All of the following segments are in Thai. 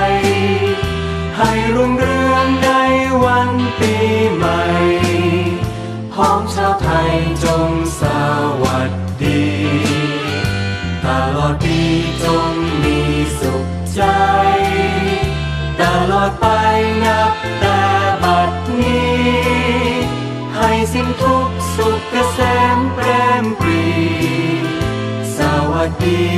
ย ตลอดปีจงมีสุขใจ ตลอดไปนับแต่บัดนี้ ให้สิ้นทุกสุขเกษมเปรมปรี สวัสดี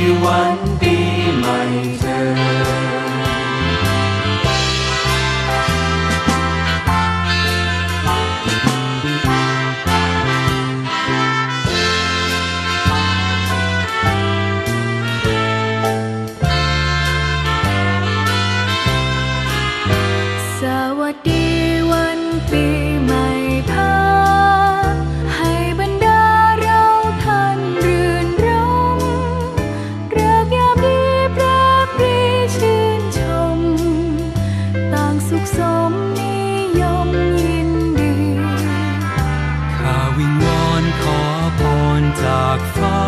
วันปีใหม่พาให้บรรดาเราท่านรื่นรมเริกยามดีแปรปรีชื่นชม ต่างสุขสมนิยมยินดี ข้าวิงวอนขอพรจากฟ้า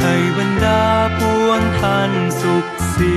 ให้บรรดาปวงท่านสุขสี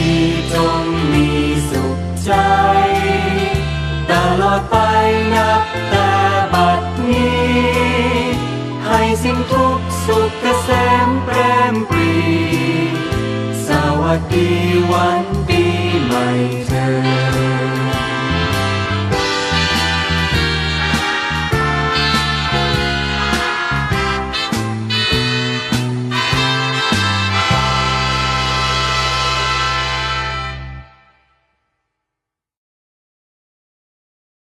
ี ลอดไปนับแต่บัดนี้ ให้สิ้นทุกสุขเกษมแปรมปรี สวัสดีวัน